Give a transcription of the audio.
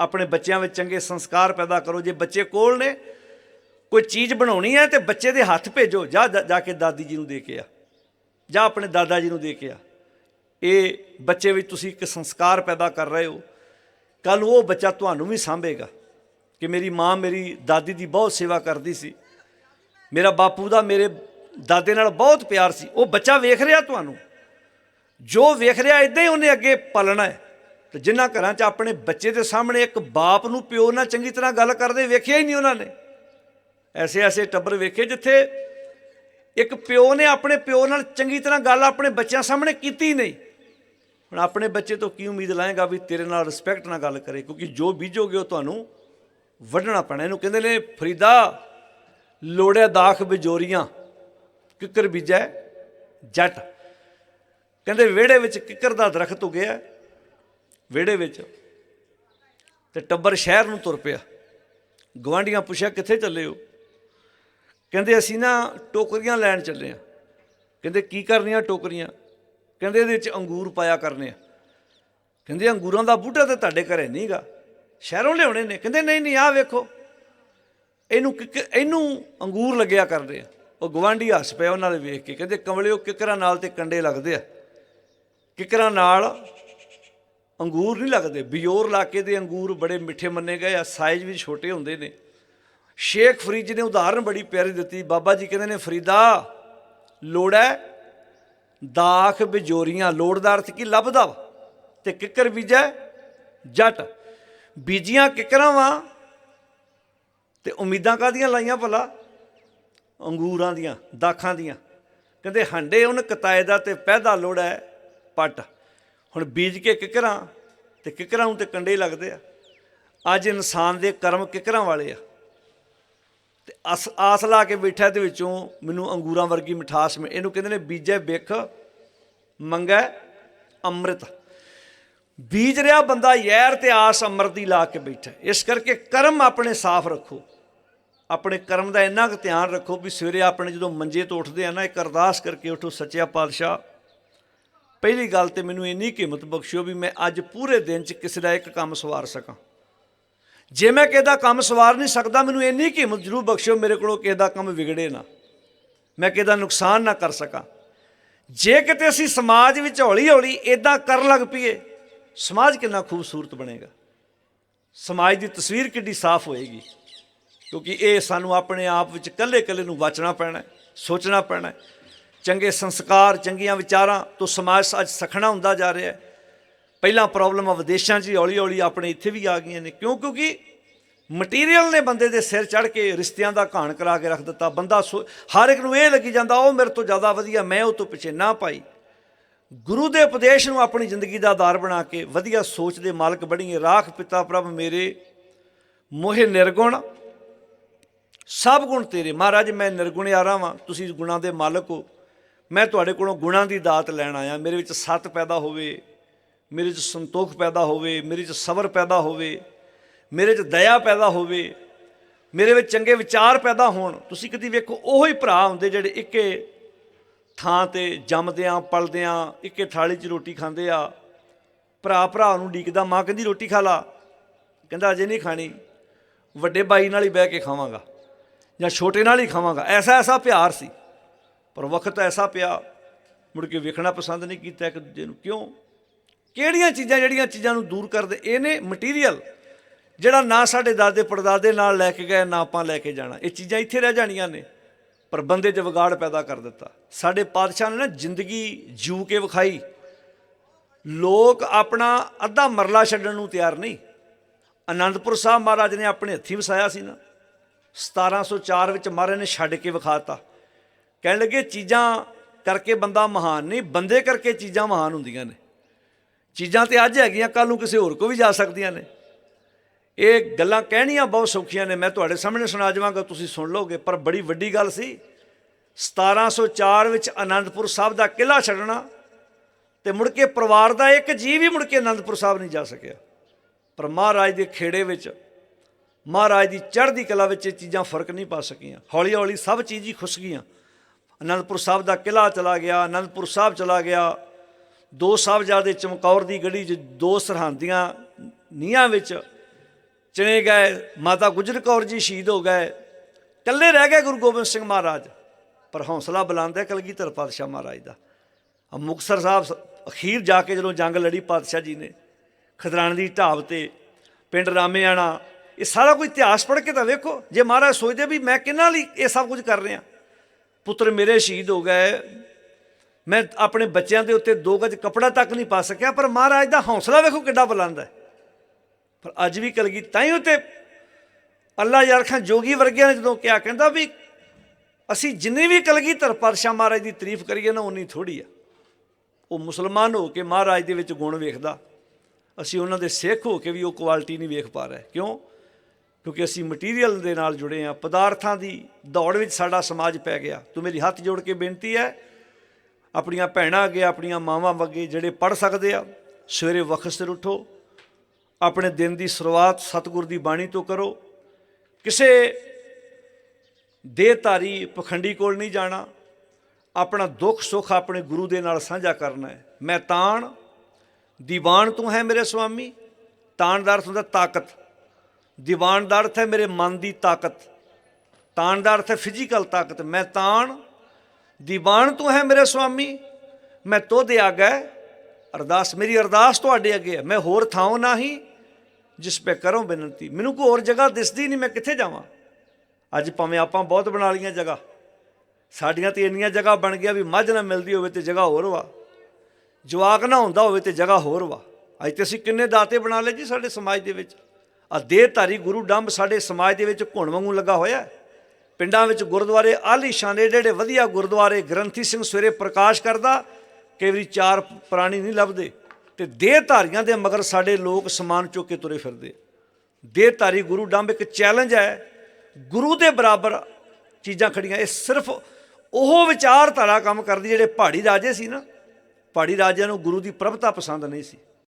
ਆਪਣੇ ਬੱਚਿਆਂ ਵਿੱਚ ਚੰਗੇ ਸੰਸਕਾਰ ਪੈਦਾ ਕਰੋ। ਜੇ ਬੱਚੇ ਕੋਲ ਨੇ, ਕੋਈ ਚੀਜ਼ ਬਣਾਉਣੀ ਹੈ ਤੇ ਬੱਚੇ ਦੇ ਹੱਥ ਭੇਜੋ। ਜਾ ਜਾ ਕੇ ਦਾਦੀ ਜੀ ਨੂੰ ਦੇ ਕੇ ਆ। ਜਾਂ ਆਪਣੇ ਦਾਦਾ ਜੀ ਨੂੰ ਦੇ ਕੇ ਆ। ਇਹ ਬੱਚੇ ਵਿੱਚ ਤੁਸੀਂ ਇੱਕ ਸੰਸਕਾਰ ਪੈਦਾ ਕਰ ਰਹੇ ਹੋ। ਕੱਲ ਉਹ ਬੱਚਾ ਤੁਹਾਨੂੰ ਵੀ ਸਾਂਭੇਗਾ ਕਿ ਮੇਰੀ ਮਾਂ ਮੇਰੀ ਦਾਦੀ ਦੀ ਬਹੁਤ ਸੇਵਾ ਕਰਦੀ ਸੀ। ਮੇਰਾ ਬਾਪੂ ਦਾ ਮੇਰੇ ਦਾਦੇ ਨਾਲ ਬਹੁਤ ਪਿਆਰ ਸੀ। ਉਹ ਬੱਚਾ ਵੇਖ ਰਿਹਾ ਤੁਹਾਨੂੰ। ਜੋ ਵੇਖ ਰਿਹਾ ਇਦਾਂ ਹੀ ਉਹਨੇ ਅੱਗੇ ਪਾਲਣਾ ਹੈ। ਤੇ ਜਿਨ੍ਹਾਂ ਘਰਾਂ 'ਚ ਆਪਣੇ ਬੱਚੇ ਦੇ ਸਾਹਮਣੇ ਇੱਕ ਬਾਪ ਨੂੰ ਪਿਓ ਨਾਲ ਚੰਗੀ ਤਰ੍ਹਾਂ ਗੱਲ ਕਰਦੇ ਵੇਖਿਆ ਹੀ ਨਹੀਂ ਉਹਨਾਂ ਨੇ। ਐਸੇ ਐਸੇ ਟੱਬਰ ਵੇਖੇ ਜਿੱਥੇ ਇੱਕ ਪਿਓ ਨੇ ਆਪਣੇ ਪਿਓ ਨਾਲ ਚੰਗੀ ਤਰ੍ਹਾਂ ਗੱਲ ਆਪਣੇ ਬੱਚਿਆਂ ਸਾਹਮਣੇ ਕੀਤੀ ਨਹੀਂ। ਹੁਣ ਆਪਣੇ ਬੱਚੇ ਤੋਂ ਕੀ ਉਮੀਦ ਲਾਏਗਾ ਵੀ ਤੇਰੇ ਨਾਲ ਰਿਸਪੈਕਟ ਨਾਲ ਗੱਲ ਕਰੇ? ਕਿਉਂਕਿ ਜੋ ਬੀਜੋਗੇ ਉਹ ਤੁਹਾਨੂੰ ਵੱਢਣਾ ਪੈਣਾ। ਇਹਨੂੰ ਕਹਿੰਦੇ ਨੇ, ਫਰੀਦਾ, ਲੋੜਿਆ ਦਾਖ ਬਿਜੋਰੀਆਂ, ਕਿੱਕਰ ਬੀਜੈ ਜੱਟ। ਕਹਿੰਦੇ, ਵਿਹੜੇ ਵਿੱਚ ਕਿੱਕਰ ਦਾ ਦਰਖਤ ਉਗਿਆ ਵਿਹੜੇ ਵਿੱਚ ਤੇ ਟੱਬਰ ਸ਼ਹਿਰ ਨੂੰ ਤੁਰ ਪਿਆ। ਗਵਾਂਢੀਆਂ ਪੁੱਛਿਆ, ਕਿੱਥੇ ਚੱਲੇ ਹੋ? ਕਹਿੰਦੇ, ਅਸੀਂ ਨਾ ਟੋਕਰੀਆਂ ਲੈਣ ਚੱਲੇ ਆ। ਕਹਿੰਦੇ, ਕੀ ਕਰਨੀਆਂ ਟੋਕਰੀਆਂ? ਕਹਿੰਦੇ, ਇਹਦੇ ਵਿੱਚ ਅੰਗੂਰ ਪਾਇਆ ਕਰਨੇ ਆ। ਕਹਿੰਦੇ, ਅੰਗੂਰਾਂ ਦਾ ਬੂਟਾ ਤੇ ਤੁਹਾਡੇ ਘਰੇ ਨਹੀਂਗਾ। ਸ਼ਹਿਰੋਂ ਲਿਆਉਣੇ ਨੇ। ਕਹਿੰਦੇ, ਨਹੀਂ ਨਹੀਂ, ਆਹ ਵੇਖੋ। ਇਹਨੂੰ ਕਿੱਕ- ਇਹਨੂੰ ਅੰਗੂਰ ਲੱਗਿਆ ਕਰਦੇ ਆ। ਉਹ ਗਵਾਂਢੀ ਹੱਸ ਪਿਆ ਉਹਨਾਂ ਦੇ ਵੇਖ ਕੇ। ਕਹਿੰਦੇ, ਕਮਲਿਓ, ਕਿਕਰਾਂ ਨਾਲ ਤੇ ਕੰਡੇ ਲੱਗਦੇ ਆ। ਕਿਕਰਾਂ ਨਾਲ ਅੰਗੂਰ ਨਹੀਂ ਲੱਗਦੇ। ਬਿਯੋਰ ਇਲਾਕੇ ਦੇ ਅੰਗੂਰ ਬੜੇ ਮਿੱਠੇ ਮੰਨੇ ਗਏ, ਆ ਸਾਈਜ਼ ਵੀ ਛੋਟੇ ਹੁੰਦੇ ਨੇ। ਸ਼ੇਖ ਫਰੀਦ ਨੇ ਉਦਾਹਰਨ ਬੜੀ ਪਿਆਰੀ ਦਿੱਤੀ। ਬਾਬਾ ਜੀ ਕਹਿੰਦੇ ਨੇ, ਫਰੀਦਾ, ਲੋੜ ਦਾਖ ਬਿਜੋਰੀਆਂ ਲੋੜ ਦਾ ਅਰਥ ਕੀ ਲੱਭਦਾ ਵਾ? ਤੇ ਕਿੱਕਰ ਬੀਜੈ ਜੱਟ, ਬੀਜੀਆਂ ਕਿੱਕਰਾਂ ਵਾ? ਤੇ ਉਮੀਦਾਂ ਕਾਦੀਆਂ ਲਾਈਆਂ ਭਲਾ? ਅੰਗੂਰਾਂ ਦੀਆਂ, ਦਾਖਾਂ ਦੀਆਂ। ਕਹਿੰਦੇ, ਹੰਡੇ ਉਹਨ ਕਤਾਇਦਾ ਤੇ ਪੈਦਾ ਲੋੜ ਹੈ, ਪੱਟ। ਹੁਣ ਬੀਜ ਕੇ ਕਿਕਰਾਂ, ਤੇ ਕਿਕਰਾਂ ਨੂੰ ਤੇ ਕੰਡੇ ਲੱਗਦੇ ਆ। ਅੱਜ ਇਨਸਾਨ ਦੇ ਕਰਮ ਕਿਕਰਾਂ ਵਾਲੇ ਆ। ਤੇ ਆਸ ਆਸ ਲਾ ਕੇ ਬੈਠਾ ਦੇ ਵਿੱਚੋਂ ਮੈਨੂੰ ਅੰਗੂਰਾਂ ਵਰਗੀ ਮਿਠਾਸ ਮਿ ਇਹਨੂੰ ਕਹਿੰਦੇ ਨੇ ਬੀਜੇ ਬਿਖ, ਮੰਗੈ ਅੰਮ੍ਰਿਤ। ਬੀਜ ਰਿਹਾ ਬੰਦਾ ਯਾਰ ਤੇ ਆਸ ਅੰਮ੍ਰਿਤ ਦੀ ਲਾ ਕੇ ਬੈਠਾ। ਇਸ ਕਰਕੇ ਕਰਮ ਆਪਣੇ ਸਾਫ਼ ਰੱਖੋ। ਆਪਣੇ ਕਰਮ ਦਾ ਇੰਨਾ ਕੁ ਧਿਆਨ ਰੱਖੋ ਵੀ ਸਵੇਰੇ ਆਪਣੇ ਜਦੋਂ ਮੰਜੇ ਤੋਂ ਉੱਠਦੇ ਆ ਨਾ, ਇੱਕ ਅਰਦਾਸ ਕਰਕੇ ਉਠੋ, ਸੱਚਿਆ ਪਾਤਸ਼ਾਹ ਪਹਿਲੀ ਗੱਲ ਤੇ ਮੈਨੂੰ ਇੰਨੀ ਕੀਮਤ ਬਖਸ਼ਿਓ ਵੀ ਮੈਂ ਅੱਜ ਪੂਰੇ ਦਿਨ 'ਚ ਕਿਸੇ ਦਾ ਇੱਕ ਕੰਮ ਸਵਾਰ ਸਕਾਂ। ਜੇ ਮੈਂ ਕਿਸੇ ਦਾ ਕੰਮ ਸਵਾਰ ਨਹੀਂ ਸਕਦਾ, ਮੈਨੂੰ ਇੰਨੀ ਕੀਮਤ ਜ਼ਰੂਰ ਬਖਸ਼ਿਓ, ਮੇਰੇ ਕੋਲੋਂ ਕਿਸੇ ਦਾ ਕੰਮ ਵਿਗੜੇ ਨਾ। ਮੈਂ ਕਿਸੇ ਦਾ ਨੁਕਸਾਨ ਨਾ ਕਰ ਸਕਾਂ। ਜੇ ਕਿਤੇ ਅਸੀਂ ਸਮਾਜ ਵਿੱਚ ਹੌਲੀ ਹੌਲੀ ਇਦਾਂ ਕਰਨ ਲੱਗ ਪਈਏ, ਸਮਾਜ ਕਿੰਨਾ ਖੂਬਸੂਰਤ ਬਣੇਗਾ। ਸਮਾਜ ਦੀ ਤਸਵੀਰ ਕਿੱਡੀ ਸਾਫ਼ ਹੋਏਗੀ, ਕਿਉਂਕਿ ਇਹ ਸਾਨੂੰ ਆਪਣੇ ਆਪ ਵਿੱਚ ਕੱਲੇ-ਕੱਲੇ ਨੂੰ ਬਚਣਾ ਪੈਣਾ ਸੋਚਣਾ ਪੈਣਾ ਚੰਗੇ ਸੰਸਕਾਰ, ਚੰਗੀਆਂ ਵਿਚਾਰਾਂ ਤੋਂ ਸਮਾਜ ਅੱਜ ਸਖਣਾ ਹੁੰਦਾ ਜਾ ਰਿਹਾ ਹੈ। ਪਹਿਲਾਂ ਪ੍ਰੋਬਲਮਾਂ ਵਿਦੇਸ਼ਾਂ 'ਚ ਹੀ ਹੌਲੀ-ਹੌਲੀ ਆਪਣੇ ਇੱਥੇ ਵੀ ਆ ਗਈਆਂ ਨੇ। ਕਿਉਂ? ਕਿਉਂਕਿ ਮਟੀਰੀਅਲ ਨੇ ਬੰਦੇ ਦੇ ਸਿਰ ਚੜ ਕੇ ਰਿਸ਼ਤਿਆਂ ਦਾ ਘਾਣ ਕਰਾ ਕੇ ਰੱਖ ਦਿੱਤਾ। ਬੰਦਾ ਸੋ- ਹਰ ਇੱਕ ਨੂੰ ਇਹ ਲੱਗੀ ਜਾਂਦਾ, ਉਹ ਮੇਰੇ ਤੋਂ ਜ਼ਿਆਦਾ ਵਧੀਆ, ਮੈਂ ਉਹ ਤੋਂ ਪਿੱਛੇ ਨਾ ਪਾਈ ਗੁਰੂ ਦੇ ਉਪਦੇਸ਼ ਨੂੰ ਆਪਣੀ ਜ਼ਿੰਦਗੀ ਦਾ ਆਧਾਰ ਬਣਾ ਕੇ ਵਧੀਆ ਸੋਚ ਦੇ ਮਾਲਕ ਬਣੀਏ। ਰਾਖ ਪਿਤਾ ਪ੍ਰਭ ਮੇਰੇ ਮੋਹਿ ਨਿਰਗੁਣ, ਸਭ ਗੁਣ ਤੇਰੇ। ਮਹਾਰਾਜ, ਮੈਂ ਨਿਰਗੁਣ ਨਿਰਗੁਣਿਆਰਾ ਵਾਂ। ਤੁਸੀਂ ਗੁਣਾਂ ਦੇ ਮਾਲਕ ਹੋ। ਮੈਂ ਤੁਹਾਡੇ ਕੋਲੋਂ ਗੁਣਾਂ ਦੀ ਦਾਤ ਲੈਣ ਆਇਆ। ਮੇਰੇ ਵਿੱਚ ਸਤ ਪੈਦਾ ਹੋਵੇ, ਮੇਰੇ ਵਿੱਚ ਸੰਤੋਖ ਪੈਦਾ ਹੋਵੇ, ਮੇਰੇ ਵਿੱਚ ਸਬਰ ਪੈਦਾ ਹੋਵੇ, ਮੇਰੇ ਵਿੱਚ ਦਇਆ ਪੈਦਾ ਹੋਵੇ, ਮੇਰੇ ਵਿੱਚ ਚੰਗੇ ਵਿਚਾਰ ਪੈਦਾ ਹੋਣ। ਤੁਸੀਂ ਕਦੀ ਵੇਖੋ, ਉਹੋ ਹੀ ਭਰਾ ਹੁੰਦੇ ਜਿਹੜੇ ਇੱਕੇ ਥਾਂ ਤੇ ਜੰਮਦਿਆਂ ਪਲਦਿਆਂ ਇੱਕੇ ਥਾਲੀ 'ਚ ਰੋਟੀ ਖਾਂਦੇ ਆ। ਭਰਾ ਭਰਾ ਨੂੰ ਡੀਕਦਾ, ਮਾਂ ਕਹਿੰਦੀ, ਰੋਟੀ ਖਾ ਲਾ। ਕਹਿੰਦਾ, ਅਜੇ ਨਹੀਂ ਖਾਣੀ। ਵੱਡੇ ਬਾਈ ਨਾਲ ਹੀ ਬਹਿ ਕੇ ਖਾਵਾਂਗਾ ਜਾਂ ਛੋਟੇ ਨਾਲ ਹੀ ਖਾਵਾਂਗਾ। ਐਸਾ ਐਸਾ ਪਿਆਰ ਸੀ। ਪਰ ਵਕਤ ਐਸਾ ਪਿਆ, ਮੁੜ ਕੇ ਵੇਖਣਾ ਪਸੰਦ ਨਹੀਂ ਕੀਤਾ ਇੱਕ ਦੂਜੇ ਨੂੰ। ਕਿਉਂ? ਕਿਹੜੀਆਂ ਚੀਜ਼ਾਂ ਜਿਹੜੀਆਂ ਚੀਜ਼ਾਂ ਨੂੰ ਦੂਰ ਕਰਦੇ? ਇਹ ਨੇ ਮਟੀਰੀਅਲ ਜਿਹੜਾ ਨਾ ਸਾਡੇ ਦਾਦੇ ਪੜਦਾਦੇ ਨਾਲ ਲੈ ਕੇ ਗਏ, ਨਾ ਆਪਾਂ ਲੈ ਕੇ ਜਾਣਾ। ਇਹ ਚੀਜ਼ਾਂ ਇੱਥੇ ਰਹਿ ਜਾਣੀਆਂ ਨੇ, ਪਰ ਬੰਦੇ 'ਚ ਵਿਗਾੜ ਪੈਦਾ ਕਰ ਦਿੱਤਾ। ਸਾਡੇ ਪਾਤਸ਼ਾਹ ਨੇ ਨਾ ਜ਼ਿੰਦਗੀ ਜੂ ਕੇ ਵਿਖਾਈ। ਲੋਕ ਆਪਣਾ ਅੱਧਾ ਮਰਲਾ ਛੱਡਣ ਨੂੰ ਤਿਆਰ ਨਹੀਂ। ਅਨੰਦਪੁਰ ਸਾਹਿਬ ਮਹਾਰਾਜ ਨੇ ਆਪਣੇ ਹੱਥੀਂ ਵਸਾਇਆ ਸੀ ਨਾ। 1704 ਵਿੱਚ ਮਹਾਰਾਜ ਨੇ ਛੱਡ ਕੇ ਵਿਖਾਤਾ। ਕਹਿਣ ਲੱਗੇ ਚੀਜ਼ਾਂ ਕਰਕੇ ਬੰਦਾ ਮਹਾਨ ਨਹੀਂ, ਬੰਦੇ ਕਰਕੇ ਚੀਜ਼ਾਂ ਮਹਾਨ ਹੁੰਦੀਆਂ ਨੇ। ਚੀਜ਼ਾਂ ਤੇ ਅੱਜ ਹੈਗੀਆਂ ਕੱਲ ਨੂੰ ਕਿਸੇ ਹੋਰ ਕੋ ਵੀ ਜਾ ਸਕਦੀਆਂ ਨੇ। ਇਹ ਗੱਲਾਂ ਕਹਿਣੀਆਂ ਬਹੁਤ ਸੌਖੀਆਂ ਨੇ, ਮੈਂ ਤੁਹਾਡੇ ਸਾਹਮਣੇ ਸੁਣਾ ਜਾਵਾਂਗਾ ਤੁਸੀਂ ਸੁਣ ਲਓਗੇ, ਪਰ ਬੜੀ ਵੱਡੀ ਗੱਲ ਸੀ 1704 ਵਿੱਚ ਆਨੰਦਪੁਰ ਸਾਹਿਬ ਦਾ ਕਿਲਾ ਛੱਡਣਾ ਤੇ ਮੁੜ ਕੇ ਪਰਿਵਾਰ ਦਾ ਇੱਕ ਜੀਵ ਵੀ ਮੁੜ ਕੇ ਆਨੰਦਪੁਰ ਸਾਹਿਬ ਨਹੀਂ ਜਾ ਸਕਿਆ। ਪਰ ਮਹਾਰਾਜ ਦੇ ਖੇੜੇ ਵਿੱਚ, ਮਹਾਰਾਜ ਦੀ ਚੜ੍ਹਦੀ ਕਲਾ ਵਿੱਚ ਇਹ ਚੀਜ਼ਾਂ ਫ਼ਰਕ ਨਹੀਂ ਪਾ ਸਕੀਆਂ। ਹੌਲੀ ਹੌਲੀ ਸਭ ਚੀਜ਼ ਹੀ ਖੁੱਸ ਗਈਆਂ। ਅਨੰਦਪੁਰ ਸਾਹਿਬ ਦਾ ਕਿਲਾ ਚਲਾ ਗਿਆ, ਅਨੰਦਪੁਰ ਸਾਹਿਬ ਚਲਾ ਗਿਆ। ਦੋ ਸਾਹਿਬਜ਼ਾਦੇ ਚਮਕੌਰ ਦੀ ਗੜੀ 'ਚ ਦੋ ਸਰਹੰਦੀਆਂ ਨੀਹਾਂ ਵਿੱਚ ਚਿਣੇ ਗਏ। ਮਾਤਾ ਗੁਜਰ ਕੌਰ ਜੀ ਸ਼ਹੀਦ ਹੋ ਗਏ। ਇਕੱਲੇ ਰਹਿ ਗਏ ਗੁਰੂ ਗੋਬਿੰਦ ਸਿੰਘ ਮਹਾਰਾਜ, ਪਰ ਹੌਸਲਾ ਬੁਲੰਦ ਹੈ ਕਲਗੀਧਰ ਪਾਤਸ਼ਾਹ ਮਹਾਰਾਜ ਦਾ। ਆ ਮੁਕਤਸਰ ਸਾਹਿਬ ਸ- ਅਖੀਰ ਜਾ ਕੇ ਜਦੋਂ ਜੰਗ ਲੜੀ ਪਾਤਸ਼ਾਹ ਜੀ ਨੇ, ਖਦਰਾਣੇ ਦੀ ਢਾਬ ਤੇ, ਪਿੰਡ ਰਾਮੇਆਣਾ, ਇਹ ਸਾਰਾ ਕੋਈ ਇਤਿਹਾਸ ਪੜ੍ਹ ਕੇ ਤਾਂ ਵੇਖੋ। ਜੇ ਮਹਾਰਾਜ ਸੋਚਦੇ ਵੀ ਮੈਂ ਕਿਹਨਾਂ ਲਈ ਇਹ ਸਭ ਕੁਝ ਕਰ ਰਿਹਾ। ਪੁੱਤਰ ਮੇਰੇ ਸ਼ਹੀਦ ਹੋ ਗਏ। ਮੈਂ ਆਪਣੇ ਬੱਚਿਆਂ ਦੇ ਉੱਤੇ ਦੋ ਗਜ ਕਪੜਾ ਤੱਕ ਨਹੀਂ ਪਾ ਸਕਿਆ, ਪਰ ਮਹਾਰਾਜ ਦਾ ਹੌਸਲਾ ਵੇਖੋ ਕਿੱਡਾ ਬੁਲੰਦ ਹੈ। ਪਰ ਅੱਜ ਵੀ ਕਲਗੀ ਤਾਂ ਹੀ ਉਤੇ ਅੱਲਾ ਯਾਰਖਾਂ ਜੋਗੀ ਵਰਗਿਆਂ ਨੇ ਜਦੋਂ ਕਿਹਾ, ਕਹਿੰਦਾ ਵੀ ਅਸੀਂ ਜਿੰਨੀ ਵੀ ਕਲਗੀ ਪਾਤਸ਼ਾਹ ਮਹਾਰਾਜ ਦੀ ਤਾਰੀਫ ਕਰੀਏ ਨਾ ਉਨੀ ਥੋੜੀ ਆ। ਉਹ ਮੁਸਲਮਾਨ ਹੋ ਕੇ ਮਹਾਰਾਜ ਦੇ ਵਿੱਚ ਗੁਣ ਵੇਖਦਾ। ਅਸੀਂ ਉਹਨਾਂ ਦੇ ਸਿੱਖ ਹੋ ਕੇ ਵੀ ਉਹ ਕੁਆਲਿਟੀ ਨਹੀਂ ਵੇਖ ਪਾ ਰਹੇ। ਕਿਉਂ? ਕਿਉਂਕਿ ਅਸੀਂ ਮਟੀਰੀਅਲ ਦੇ ਨਾਲ ਜੁੜੇ ਆ ਪਦਾਰਥਾਂ ਦੀ ਦੌੜ ਵਿੱਚ ਸਾਡਾ ਸਮਾਜ ਪੈ ਗਿਆ। ਤੂੰ ਮੇਰੀ ਹੱਥ ਜੋੜ ਕੇ ਬੇਨਤੀ ਹੈ, ਆਪਣੀਆਂ ਭੈਣਾਂ ਅੱਗੇ, ਆਪਣੀਆਂ ਮਾਵਾਂ ਅੱਗੇ ਜਿਹੜੇ ਪੜ ਸਕਦੇ ਆ, ਸਵੇਰੇ ਵਕਤ ਸਿਰ ਉਠੋ, ਆਪਣੇ ਦਿਨ ਦੀ ਸ਼ੁਰੂਆਤ ਸਤਿਗੁਰ ਦੀ ਬਾਣੀ ਤੋਂ ਕਰੋ। ਕਿਸੇ ਦੇਹਧਾਰੀ ਪਖੰਡੀ ਕੋਲ ਨਹੀਂ ਜਾਣਾ। ਆਪਣਾ ਦੁੱਖ ਸੁੱਖ ਆਪਣੇ ਗੁਰੂ ਦੇ ਨਾਲ ਸਾਂਝਾ ਕਰਨਾ ਹੈ। ਮੈਂ ਤਾਣ, ਦੀਵਾਨ ਤੂੰ ਹੈ ਮੇਰੇ ਸੁਆਮੀ। ਤਾਣ ਦਾ ਅਰਥ ਹੁੰਦਾ ਤਾਕਤ। ਦੀਵਾਨ ਦਾ ਅਰਥ ਹੈ ਮੇਰੇ ਮਨ ਦੀ ਤਾਕਤ ਤਾਣ ਦਾ ਅਰਥ ਹੈ ਫਿਜ਼ੀਕਲ ਤਾਕਤ। ਮੈਂ ਤਾਣ, ਦੀਵਾਨ ਤੂੰ ਹੈ ਮੇਰੇ ਸੁਆਮੀ। ਮੈਂ ਤੋਦੇ ਆਗੈ, ਅਰਦਾਸ, ਮੇਰੀ ਅਰਦਾਸ ਤੁਹਾਡੇ ਅੱਗੇ ਹੈ। ਮੈਂ ਹੋਰ ਥਾਂ ਨਹੀਂ ਜਿਸ ਪੇ ਕਰੋ ਬੇਨਤੀ। ਮੈਨੂੰ ਕੋਈ ਹੋਰ ਜਗ੍ਹਾ ਦਿਸਦੀ ਨਹੀਂ, ਮੈਂ ਕਿੱਥੇ ਜਾਵਾਂ? ਅੱਜ ਭਾਵੇਂ ਆਪਾਂ ਬਹੁਤ ਬਣਾ ਲਈਆਂ ਜਗ੍ਹਾ। ਸਾਡੀਆਂ ਤੇ ਇੰਨੀਆਂ ਜਗ੍ਹਾ ਬਣ ਗਿਆ ਵੀ ਮੱਝ ਨਾ ਮਿਲਦੀ ਹੋਵੇ ਤੇ ਜਗ੍ਹਾ ਹੋਰ ਵਾ। ਜਵਾਕ ਨਾ ਹੁੰਦਾ ਹੋਵੇ ਤੇ ਜਗ੍ਹਾ ਹੋਰ ਵਾ। ਅੱਜ ਤੇ ਅਸੀਂ ਕਿੰਨੇ ਦਾਤੇ ਬਣਾ ਲਏ ਜੀ ਸਾਡੇ ਸਮਾਜ ਦੇ ਵਿੱਚ। ਆ ਦੇਹਧਾਰੀ ਗੁਰੂ ਡੰਬ ਸਾਡੇ ਸਮਾਜ ਦੇ ਵਿੱਚ ਘੁਣ ਵਾਂਗੂ ਲੱਗਾ ਹੋਇਆ ਪਿੰਡਾਂ ਵਿੱਚ ਗੁਰਦੁਆਰੇ ਆਲੀਸ਼ਾਨ ਦੇ ਜਿਹੜੇ ਵਧੀਆ ਗੁਰਦੁਆਰੇ ਗ੍ਰੰਥੀ ਸਿੰਘ ਸਵੇਰੇ ਪ੍ਰਕਾਸ਼ ਕਰਦਾ, ਕਈ ਵਾਰੀ ਚਾਰ ਪ੍ਰਾਣੀ ਨਹੀਂ ਲੱਭਦੇ। ਤੇ ਦੇਹਧਾਰੀਆਂ ਦੇ ਮਗਰ ਸਾਡੇ ਲੋਕ ਸਮਾਨ ਚੁੱਕ ਕੇ ਤੁਰੇ ਫਿਰਦੇ। ਦੇਹਧਾਰੀ ਗੁਰੂ ਡੰਬ ਇੱਕ ਚੈਲੰਜ ਹੈ। ਗੁਰੂ ਦੇ ਬਰਾਬਰ ਚੀਜ਼ਾਂ ਖੜੀਆਂ, ਇਹ ਸਿਰਫ ਉਹ ਵਿਚਾਰਧਾਰਾ ਕੰਮ ਕਰਦੀ ਜਿਹੜੇ ਪਹਾੜੀ ਰਾਜੇ ਸੀ ਨਾ। ਪਹਾੜੀ ਰਾਜਿਆਂ ਨੂੰ ਗੁਰੂ ਦੀ ਪ੍ਰਭਤਾ ਪਸੰਦ ਨਹੀਂ ਸੀ।